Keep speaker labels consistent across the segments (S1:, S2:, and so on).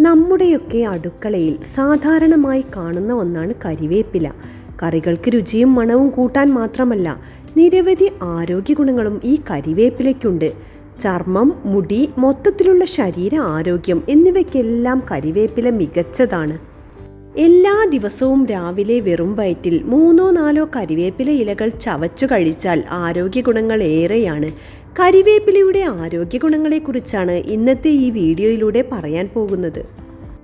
S1: നമ്മുടെയൊക്കെ അടുക്കളയിൽ സാധാരണമായി കാണുന്ന ഒന്നാണ് കരിവേപ്പില. കറികൾക്ക് രുചിയും മണവും കൂട്ടാൻ മാത്രമല്ല നിരവധി ആരോഗ്യ ഗുണങ്ങളും ഈ കരിവേപ്പിലയ്ക്കുണ്ട്. ചർമ്മം മുടി മൊത്തത്തിലുള്ള ശരീര ആരോഗ്യം എന്നിവയ്ക്കെല്ലാം കരിവേപ്പില മികച്ചതാണ്. എല്ലാ ദിവസവും രാവിലെ വെറും വയറ്റിൽ മൂന്നോ നാലോ കരിവേപ്പില ഇലകൾ ചവച്ചു കഴിച്ചാൽ ആരോഗ്യ ഗുണങ്ങൾ ഏറെയാണ്. കരിവേപ്പിലയുടെ ആരോഗ്യ ഗുണങ്ങളെക്കുറിച്ചാണ് ഇന്നത്തെ ഈ വീഡിയോയിലൂടെ പറയാൻ പോകുന്നത്.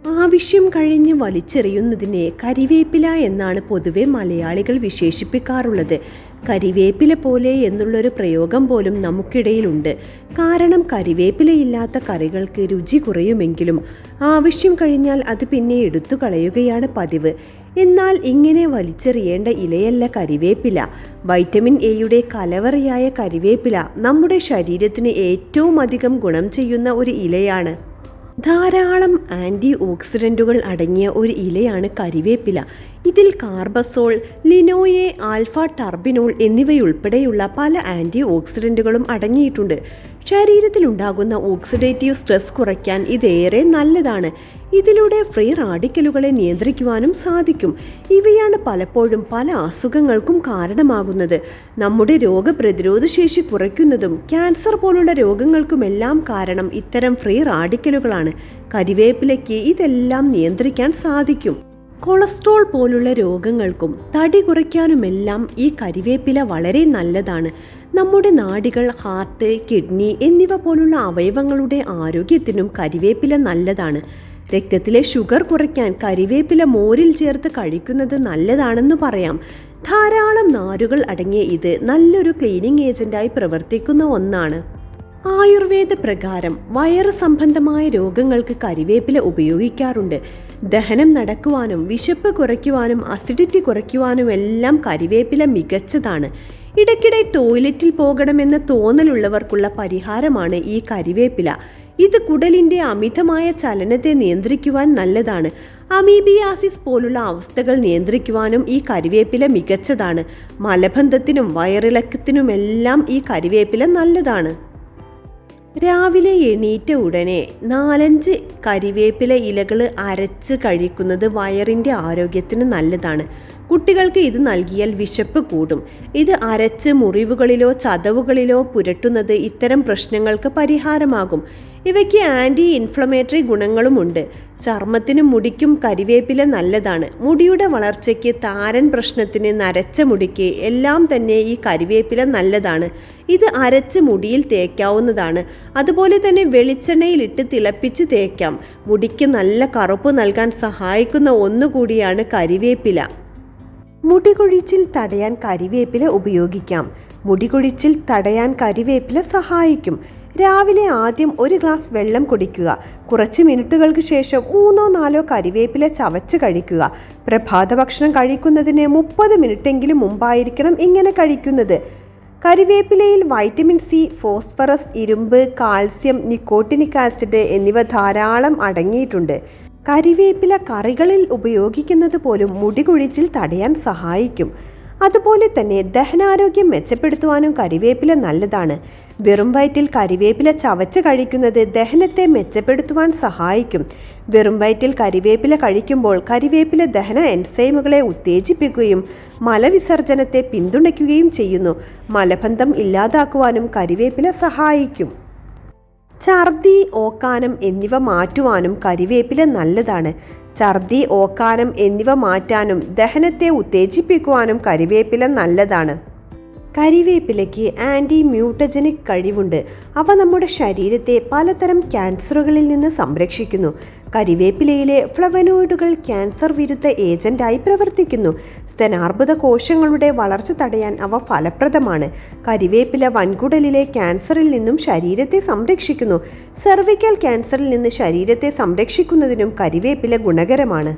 S1: ആവശ്യം കഴിഞ്ഞ് വലിച്ചെറിയുന്നതിനെ കരിവേപ്പില എന്നാണ് പൊതുവെ മലയാളികൾ വിശേഷിപ്പിക്കാറുള്ളത്. കരിവേപ്പില പോലെ എന്നുള്ളൊരു പ്രയോഗം പോലും നമുക്കിടയിലുണ്ട്. കാരണം കരിവേപ്പിലയില്ലാത്ത കറികൾക്ക് രുചി കുറയുമെങ്കിലും ആവശ്യം കഴിഞ്ഞാൽ അത് പിന്നെ എടുത്തു കളയുകയാണ് പതിവ്. എന്നാൽ ഇങ്ങനെ വലിച്ചെറിയേണ്ട ഇലയല്ല കരിവേപ്പില. വൈറ്റമിൻ എയുടെ കലവറയായ കരിവേപ്പില നമ്മുടെ ശരീരത്തിന് ഏറ്റവും അധികം ഗുണം ചെയ്യുന്ന ഒരു ഇലയാണ്. ധാരാളം ആന്റി ഓക്സിഡന്റുകൾ അടങ്ങിയ ഒരു ഇലയാണ് കരിവേപ്പില. ഇതിൽ കാർബസോൾ ലിനോയെ ആൽഫ ടർബിനോൾ എന്നിവയുൾപ്പെടെയുള്ള പല ആന്റി ഓക്സിഡന്റുകളും അടങ്ങിയിട്ടുണ്ട്. ശരീരത്തിലുണ്ടാകുന്ന ഓക്സിഡേറ്റീവ് സ്ട്രെസ് കുറയ്ക്കാൻ ഇതേറെ നല്ലതാണ്. ഇതിലൂടെ ഫ്രീ റാഡിക്കലുകളെ നിയന്ത്രിക്കുവാനും സാധിക്കും. ഇവയാണ് പലപ്പോഴും പല അസുഖങ്ങൾക്കും കാരണമാകുന്നത്. നമ്മുടെ രോഗപ്രതിരോധ ശേഷി കുറയ്ക്കുന്നതും ക്യാൻസർ പോലുള്ള രോഗങ്ങൾക്കുമെല്ലാം കാരണം ഇത്തരം ഫ്രീ റാഡിക്കലുകളാണ്. കരിവേപ്പിലയ്ക്ക് ഇതെല്ലാം നിയന്ത്രിക്കാൻ സാധിക്കും. കൊളസ്ട്രോൾ പോലുള്ള രോഗങ്ങൾക്കും തടി കുറയ്ക്കാനുമെല്ലാം ഈ കരിവേപ്പില വളരെ നല്ലതാണ്. നമ്മുടെ നാടികൾ ഹാർട്ട് കിഡ്നി എന്നിവ പോലുള്ള അവയവങ്ങളുടെ ആരോഗ്യത്തിനും കരിവേപ്പില നല്ലതാണ്. രക്തത്തിലെ ഷുഗർ കുറയ്ക്കാൻ കരിവേപ്പില മോരിൽ ചേർത്ത് കഴിക്കുന്നത് നല്ലതാണെന്ന് പറയാം. ധാരാളം നാരുകൾ അടങ്ങിയ ഇത് നല്ലൊരു ക്ലീനിങ് ഏജന്റായി പ്രവർത്തിക്കുന്ന ഒന്നാണ്. ആയുർവേദ പ്രകാരം വയറ് സംബന്ധമായ രോഗങ്ങൾക്ക് കരിവേപ്പില ഉപയോഗിക്കാറുണ്ട്. ദഹനം നടക്കുവാനും വിശപ്പ് കുറയ്ക്കുവാനും അസിഡിറ്റി കുറയ്ക്കുവാനും എല്ലാം കരിവേപ്പില മികച്ചതാണ്. ഇടയ്ക്കിടെ ടോയ്ലറ്റിൽ പോകണമെന്ന തോന്നലുള്ളവർക്കുള്ള പരിഹാരമാണ് ഈ കരിവേപ്പില. ഇത് കുടലിന്റെ അമിതമായ ചലനത്തെ നിയന്ത്രിക്കുവാൻ നല്ലതാണ്. അമീബിയാസിസ് പോലുള്ള അവസ്ഥകൾ നിയന്ത്രിക്കുവാനും ഈ കരിവേപ്പില മികച്ചതാണ്. മലബന്ധത്തിനും വയറിളക്കത്തിനുമെല്ലാം ഈ കരിവേപ്പില നല്ലതാണ്. രാവിലെ എണീറ്റ ഉടനെ നാലഞ്ച് കരിവേപ്പില ഇലകൾ അരച്ച് കഴിക്കുന്നത് വയറിന്റെ ആരോഗ്യത്തിന് നല്ലതാണ്. കുട്ടികൾക്ക് ഇത് നൽകിയാൽ വിശപ്പ് കൂടും. ഇത് അരച്ച് മുറിവുകളിലോ ചതവുകളിലോ പുരട്ടുന്നത് ഇത്തരം പ്രശ്നങ്ങൾക്ക് പരിഹാരമാകും. ഇവയ്ക്ക് ആന്റി ഇൻഫ്ലമേറ്ററി ഗുണങ്ങളുമുണ്ട്. ചർമ്മത്തിനും മുടിക്കും കരിവേപ്പില നല്ലതാണ്. മുടിയുടെ വളർച്ചയ്ക്ക് താരൻ പ്രശ്നത്തിന് നരച്ച മുടിക്ക് എല്ലാം തന്നെ ഈ കരിവേപ്പില നല്ലതാണ്. ഇത് അരച്ച് മുടിയിൽ തേക്കാവുന്നതാണ്. അതുപോലെ തന്നെ വെളിച്ചെണ്ണയിലിട്ട് തിളപ്പിച്ച് തേക്കാം. മുടിക്ക് നല്ല കറുപ്പ് നൽകാൻ സഹായിക്കുന്ന ഒന്നുകൂടിയാണ് കരിവേപ്പില. മുടികൊഴിച്ചിൽ തടയാൻ കരിവേപ്പില ഉപയോഗിക്കാം. മുടികൊഴിച്ചിൽ തടയാൻ കരിവേപ്പില സഹായിക്കും. രാവിലെ ആദ്യം ഒരു ഗ്ലാസ് വെള്ളം കുടിക്കുക. കുറച്ച് മിനിറ്റുകൾക്ക് ശേഷം മൂന്നോ നാലോ കരിവേപ്പില ചവച്ച് കഴിക്കുക. പ്രഭാത ഭക്ഷണം കഴിക്കുന്നതിന് മുപ്പത് മിനിറ്റെങ്കിലും മുമ്പായിരിക്കണം ഇങ്ങനെ കഴിക്കുന്നത്. കരിവേപ്പിലയിൽ വൈറ്റമിൻ സി ഫോസ്ഫറസ് ഇരുമ്പ് കാൽസ്യം നിക്കോട്ടിനിക് ആസിഡ് എന്നിവ ധാരാളം അടങ്ങിയിട്ടുണ്ട്. കരിവേപ്പില കറികളിൽ ഉപയോഗിക്കുന്നത് പോലും മുടി കൊഴിച്ചിൽ തടയാൻ സഹായിക്കും. അതുപോലെ തന്നെ ദഹനാരോഗ്യം മെച്ചപ്പെടുത്തുവാനും കരിവേപ്പില നല്ലതാണ്. വെറും വയറ്റിൽ കരിവേപ്പില ചവച്ച് കഴിക്കുന്നത് ദഹനത്തെ മെച്ചപ്പെടുത്തുവാൻ സഹായിക്കും. വെറും വയറ്റിൽ കരിവേപ്പില കഴിക്കുമ്പോൾ കരിവേപ്പില ദഹന എൻസൈമുകളെ ഉത്തേജിപ്പിക്കുകയും മലവിസർജനത്തെ പിന്തുണയ്ക്കുകയും ചെയ്യുന്നു. മലബന്ധം ഇല്ലാതാക്കുവാനും കരിവേപ്പില സഹായിക്കും. ഛർദി ഓക്കാനം എന്നിവ മാറ്റുവാനും കരിവേപ്പില നല്ലതാണ്. ഛർദി ഓക്കാനം എന്നിവ മാറ്റാനും ദഹനത്തെ ഉത്തേജിപ്പിക്കുവാനും കരിവേപ്പില നല്ലതാണ്. കരിവേപ്പിലയ്ക്ക് ആന്റി മ്യൂട്ടജനിക് കഴിവുണ്ട്. അവ നമ്മുടെ ശരീരത്തെ പലതരം ക്യാൻസറുകളിൽ നിന്ന് സംരക്ഷിക്കുന്നു. കരിവേപ്പിലയിലെ ഫ്ലവനോയിഡുകൾ ക്യാൻസർ വിരുദ്ധ ഏജന്റായി പ്രവർത്തിക്കുന്നു. സ്തനാർബുദ കോശങ്ങളുടെ വളർച്ച തടയാൻ അവ ഫലപ്രദമാണ്. കരിവേപ്പില വൻകുടലിലെ ക്യാൻസറിൽ നിന്നും ശരീരത്തെ സംരക്ഷിക്കുന്നു. സെർവിക്കൽ ക്യാൻസറിൽ നിന്ന് ശരീരത്തെ സംരക്ഷിക്കുന്നതിനും കരിവേപ്പില ഗുണകരമാണ്.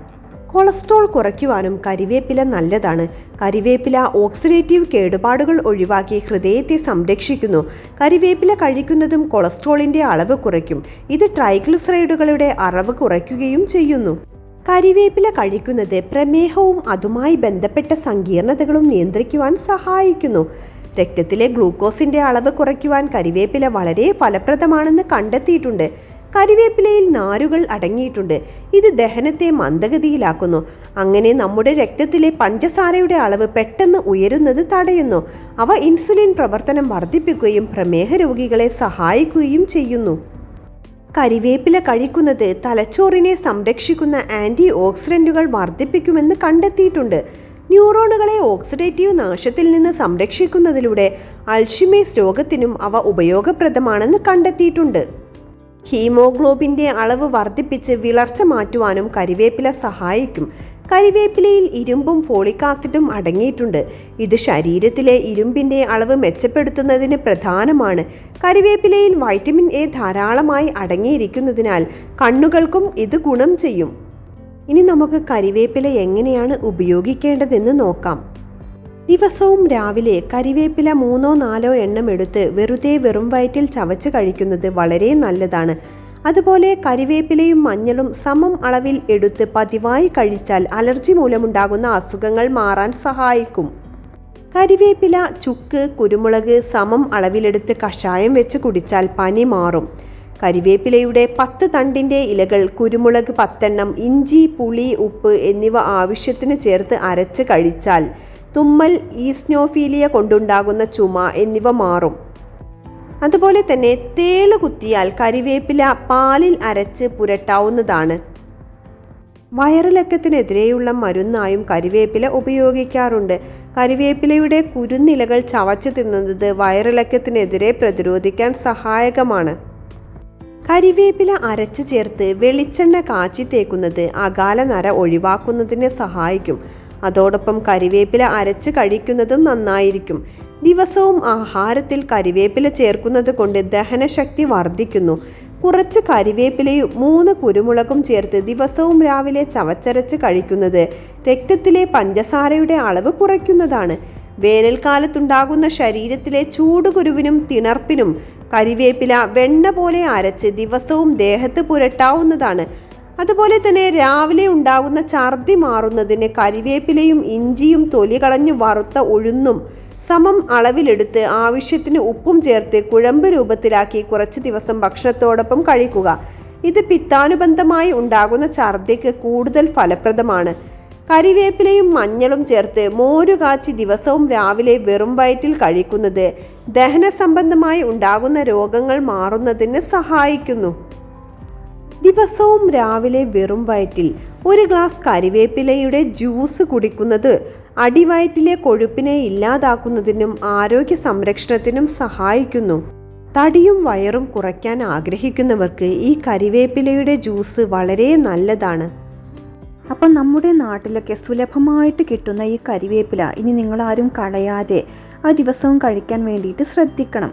S1: കൊളസ്ട്രോൾ കുറയ്ക്കുവാനും കരിവേപ്പില നല്ലതാണ്. കരിവേപ്പില ഓക്സിഡേറ്റീവ് കേടുപാടുകൾ ഒഴിവാക്കി ഹൃദയത്തെ സംരക്ഷിക്കുന്നു. കരിവേപ്പില കഴിക്കുന്നതും കൊളസ്ട്രോളിന്റെ അളവ് കുറയ്ക്കും. ഇത് ട്രൈഗ്ലിസറൈഡുകളുടെ അളവ് കുറയ്ക്കുകയും ചെയ്യുന്നു. കരിവേപ്പില കഴിക്കുന്നത് പ്രമേഹവും അതുമായി ബന്ധപ്പെട്ട സങ്കീർണതകളും നിയന്ത്രിക്കുവാൻ സഹായിക്കുന്നു. രക്തത്തിലെ ഗ്ലൂക്കോസിന്റെ അളവ് കുറയ്ക്കുവാൻ കരിവേപ്പില വളരെ ഫലപ്രദമാണെന്ന് കണ്ടെത്തിയിട്ടുണ്ട്. കരിവേപ്പിലയിൽ നാരുകൾ അടങ്ങിയിട്ടുണ്ട്. ഇത് ദഹനത്തെ മന്ദഗതിയിലാക്കുന്നു. അങ്ങനെ നമ്മുടെ രക്തത്തിലെ പഞ്ചസാരയുടെ അളവ് പെട്ടെന്ന് ഉയരുന്നത് തടയുന്നു. അവ ഇൻസുലിൻ പ്രവർത്തനം വർദ്ധിപ്പിക്കുകയും പ്രമേഹ രോഗികളെ സഹായിക്കുകയും ചെയ്യുന്നു. കരിവേപ്പില കഴിക്കുന്നത് തലച്ചോറിനെ സംരക്ഷിക്കുന്ന ആന്റി ഓക്സിഡന്റുകൾ വർദ്ധിപ്പിക്കുമെന്ന് കണ്ടെത്തിയിട്ടുണ്ട്. ന്യൂറോണുകളെ ഓക്സിഡേറ്റീവ് നാശത്തിൽ നിന്ന് സംരക്ഷിക്കുന്നതിലൂടെ അൾഷിമേസ് രോഗത്തിനും അവ ഉപയോഗപ്രദമാണെന്ന് കണ്ടെത്തിയിട്ടുണ്ട്. ഹീമോഗ്ലോബിന്റെ അളവ് വർദ്ധിപ്പിച്ച് വിളർച്ച മാറ്റുവാനും കരിവേപ്പില സഹായിക്കും. കരിവേപ്പിലയിൽ ഇരുമ്പും ഫോളിക് ആസിഡും അടങ്ങിയിട്ടുണ്ട്. ഇത് ശരീരത്തിലെ ഇരുമ്പിന്റെ അളവ് മെച്ചപ്പെടുത്തുന്നതിന് പ്രധാനമാണ്. കരിവേപ്പിലയിൽ വൈറ്റമിൻ എ ധാരാളമായി അടങ്ങിയിരിക്കുന്നതിനാൽ കണ്ണുകൾക്കും ഇത് ഗുണം ചെയ്യും. ഇനി നമുക്ക് കരിവേപ്പില എങ്ങനെയാണ് ഉപയോഗിക്കേണ്ടതെന്ന് നോക്കാം. ദിവസവും രാവിലെ കരിവേപ്പില മൂന്നോ നാലോ എണ്ണം എടുത്ത് വെറുതെ വെറും വയറ്റിൽ ചവച്ച് കഴിക്കുന്നത് വളരെ നല്ലതാണ്. അതുപോലെ കരിവേപ്പിലയും മഞ്ഞളും സമം അളവിൽ എടുത്ത് പതിവായി കഴിച്ചാൽ അലർജി മൂലമുണ്ടാകുന്ന അസുഖങ്ങൾ മാറാൻ സഹായിക്കും. കരിവേപ്പില ചുക്ക് കുരുമുളക് സമം അളവിലെടുത്ത് കഷായം വെച്ച് കുടിച്ചാൽ പനി മാറും. കരിവേപ്പിലയുടെ പത്ത് തണ്ടിന്റെ ഇലകൾ കുരുമുളക് പത്തെണ്ണം ഇഞ്ചി പുളി ഉപ്പ് എന്നിവ ആവശ്യത്തിന് ചേർത്ത് അരച്ച് കഴിച്ചാൽ തുമ്മൽ ഈസ്നോഫീലിയ കൊണ്ടുണ്ടാകുന്ന ചുമ എന്നിവ മാറും. അതുപോലെ തന്നെ തേൾ കുത്തിയാൽ കരിവേപ്പില പാലിൽ അരച്ച് പുരട്ടാവുന്നതാണ്. വയറിളക്കത്തിനെതിരെയുള്ള മരുന്നായും കരിവേപ്പില ഉപയോഗിക്കാറുണ്ട്. കരിവേപ്പിലയുടെ കുരുന്നിലകൾ ചവച്ച് തിന്നുന്നത് വയറിളക്കത്തിനെതിരെ പ്രതിരോധിക്കാൻ സഹായകമാണ്. കരിവേപ്പില അരച്ച് ചേർത്ത് വെളിച്ചെണ്ണ കാച്ചി തേക്കുന്നത് അകാല നര ഒഴിവാക്കുന്നതിന് സഹായിക്കും. അതോടൊപ്പം കരിവേപ്പില അരച്ച് കഴിക്കുന്നതും നന്നായിരിക്കും. ദിവസവും ആഹാരത്തിൽ കരിവേപ്പില ചേർക്കുന്നത് കൊണ്ട് ദഹനശക്തി വർദ്ധിക്കുന്നു. കുറച്ച് കരിവേപ്പിലയും മൂന്ന് കുരുമുളകും ചേർത്ത് ദിവസവും രാവിലെ ചവച്ചരച്ച് കഴിക്കുന്നത് രക്തത്തിലെ പഞ്ചസാരയുടെ അളവ് കുറയ്ക്കുന്നതാണ്. വേനൽക്കാലത്തുണ്ടാകുന്ന ശരീരത്തിലെ ചൂടുകുരുവിനും തിണർപ്പിനും കരിവേപ്പില വെണ്ണ പോലെ അരച്ച് ദിവസവും ദേഹത്ത് പുരട്ടാവുന്നതാണ്. അതുപോലെ തന്നെ രാവിലെ ഉണ്ടാകുന്ന ഛർദി മാറുന്നതിന് കരിവേപ്പിലയും ഇഞ്ചിയും തൊലി കളഞ്ഞു വറുത്ത ഉഴുന്നും സമം അളവിലെടുത്ത് ആവശ്യത്തിന് ഉപ്പും ചേർത്ത് കുഴമ്പ് രൂപത്തിലാക്കി കുറച്ച് ദിവസം ഭക്ഷണത്തോടൊപ്പം കഴിക്കുക. ഇത് പിത്താനുബന്ധമായി ഉണ്ടാകുന്ന ഛർദിക്ക് കൂടുതൽ ഫലപ്രദമാണ്. കരിവേപ്പിലയും മഞ്ഞളും ചേർത്ത് മോരു കാച്ചി ദിവസവും രാവിലെ വെറും വയറ്റിൽ കഴിക്കുന്നത് ദഹന സംബന്ധമായി ഉണ്ടാകുന്ന രോഗങ്ങൾ മാറുന്നതിന് സഹായിക്കുന്നു. ദിവസവും രാവിലെ വെറും വയറ്റിൽ ഒരു ഗ്ലാസ് കരിവേപ്പിലയുടെ ജ്യൂസ് കുടിക്കുന്നത് അടിവയറ്റിലെ കൊഴുപ്പിനെ ഇല്ലാതാക്കുന്നതിനും ആരോഗ്യ സംരക്ഷണത്തിനും സഹായിക്കുന്നു. തടിയും വയറും കുറയ്ക്കാൻ ആഗ്രഹിക്കുന്നവർക്ക് ഈ കരിവേപ്പിലയുടെ ജ്യൂസ് വളരെ നല്ലതാണ്.
S2: അപ്പം നമ്മുടെ നാട്ടിലൊക്കെ സുലഭമായിട്ട് കിട്ടുന്ന ഈ കരിവേപ്പില ഇനി നിങ്ങളാരും കളയാതെ ആ ദിവസവും കഴിക്കാൻ വേണ്ടിയിട്ട് ശ്രദ്ധിക്കണം.